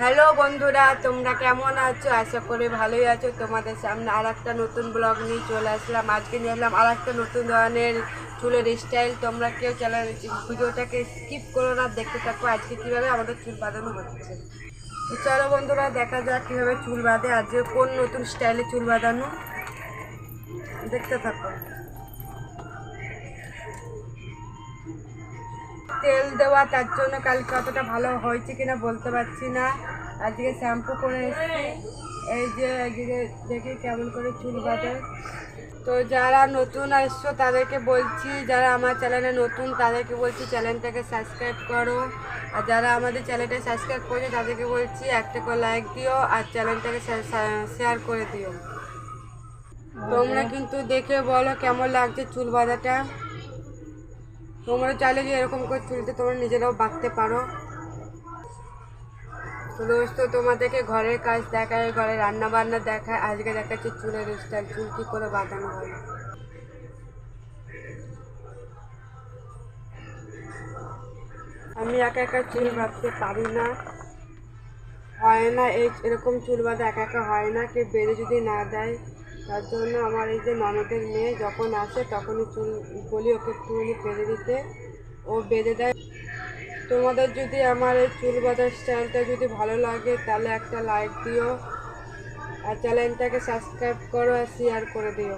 Hello বন্ধুরা, তোমরা কেমন আছো? আশা করি ভালোই আছো। তোমাদের সামনে আর একটা নতুন ব্লগ নিয়ে চলে আসলাম। আজকে নিয়ে এলাম আর একটা নতুন ধরনের চুলের স্টাইল তোমরা কেউ চ্যানেল ভিডিওটাকে স্কিপ করো না, দেখতে থাকো আজকে কীভাবে আমাদের চুল বাঁধানো হচ্ছে। চলো বন্ধুরা, দেখা যাক কীভাবে চুল বাঁধে। আজকে কোন নতুন স্টাইলে চুল বাঁধানো, দেখতে থাকো। তেল দেওয়া তার জন্য কালকে অতটা ভালো হয়েছে কিনা বলতে পারছি না। আজকে শ্যাম্পু করে এসেছি। এই যে একদিকে দেখি কেমন করে চুল বাঁধে। তো যারা নতুন আসছো তাদেরকে বলছি যারা আমার চ্যানেলে নতুন তাদেরকে বলছি চ্যানেলটাকে সাবস্ক্রাইব করো। আর যারা আমাদের চ্যানেলটা সাবস্ক্রাইব করেছে তাদেরকে বলছি একটা করে লাইক দিও আর চ্যানেলটাকে শেয়ার করে দিও। তোমরা কিন্তু দেখে বলো কেমন লাগছে চুল বাঁধাটা। তোমরা চাইলে যে এরকম করে চুলতে তোমরা নিজেরাও বাঁধতে পারো। দোস্ত, তোমাদেরকে ঘরের কাজ দেখায়, ঘরে রান্না বান্না দেখায়, আজকে দেখাচ্ছি চুলের স্টাইল চুল কী করে বাঁধানো হয়। আমি একা একা চুল বাঁধতে পারি না। হয় না, এই এরকম চুল বাঁধা একা একা হয় না, কেউ বেঁধে যদি না দেয় তার জন্য আমার এই যে ননদের মেয়ে যখন আসে, তখনই চুল বলি ওকে চুল বেঁধে দিতে। ও বেঁধে দেয়। তোমাদের যদি আমার এই চুল বাঁধার স্টাইলটা যদি ভালো লাগে, তাহলে একটা লাইক দিও। আর চ্যানেলটাকে সাবস্ক্রাইব করো আর শেয়ার করে দিও।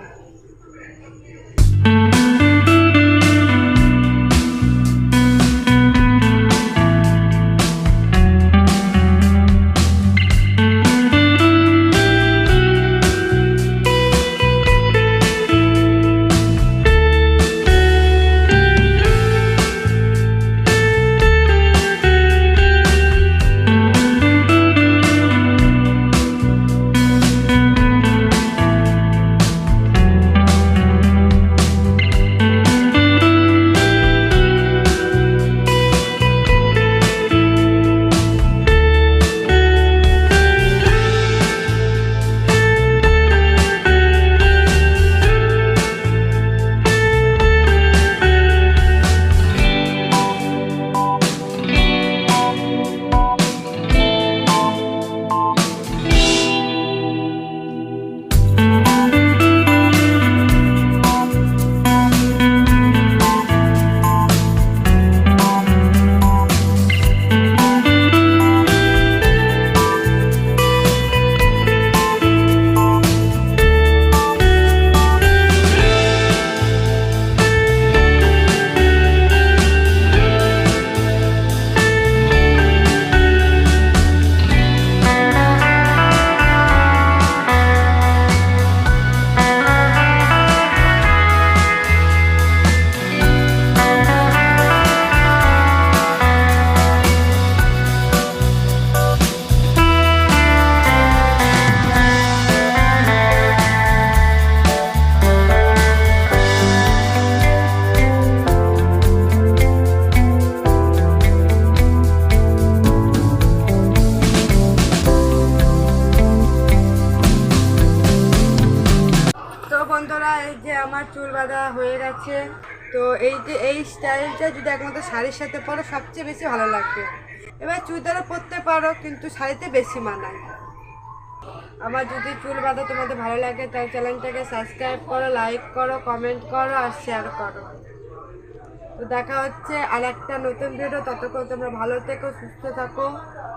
চুল বাঁধা হয়ে গেছে। তো এই যে, এই স্টাইলটা যদি একমাত্র শাড়ির সাথে পরো, সবচেয়ে বেশি ভালো লাগবে। এবার চুড়িদারও পরতে পারো, কিন্তু শাড়িতে বেশি মানায়। আমার যদি চুল বাঁধা তোমাদের ভালো লাগে তাহলে চ্যানেলটাকে সাবস্ক্রাইব করো লাইক করো কমেন্ট করো, আর শেয়ার করো। তো দেখা হচ্ছে আর একটা নতুন ভিডিও ততক্ষণ তোমরা ভালো থেকো, সুস্থ থাকো।